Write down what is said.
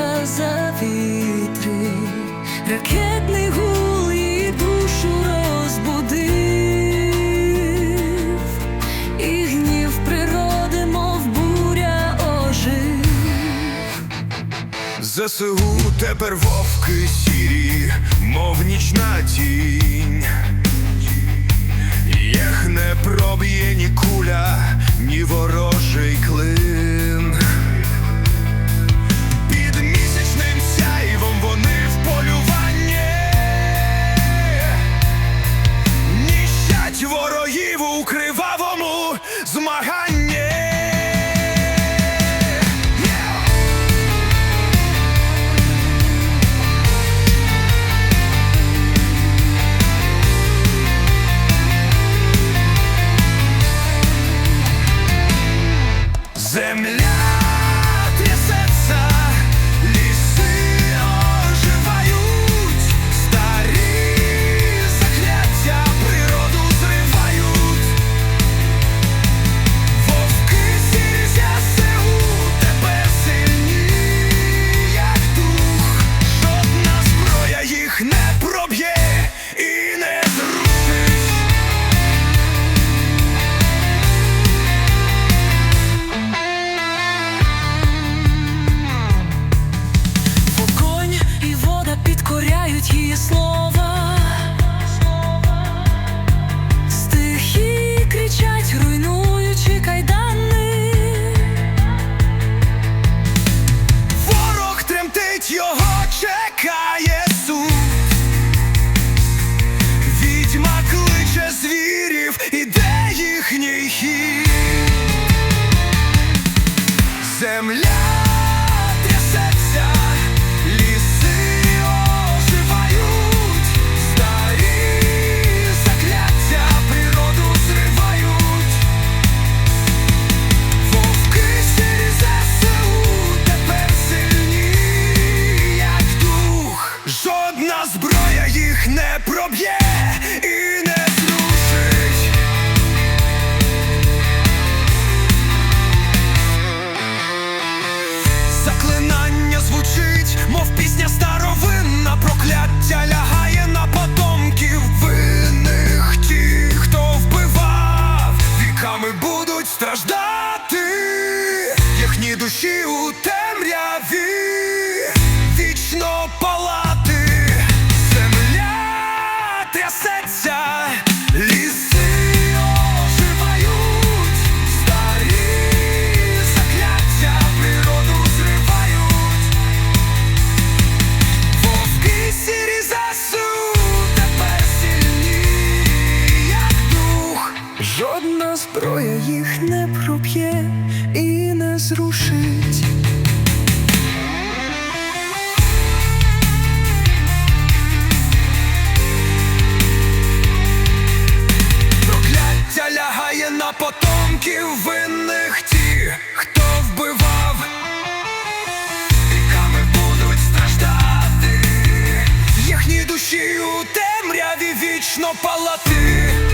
наша завітри, ракетний гул і душу розбудив, і гнів природи, мов буря ожив. ЗСУ тепер вовки сірі, мов нічна тінь. Їх не проб'є ні куля, ні Земля підкоряють їх не проб'є і не зрушить. Заклинання звучить, мов їх не проб'є і не зрушить. Прокляття лягає на потомків винних ті, хто вбивав, віками будуть страждати, їхні душі у темряві вічно палати.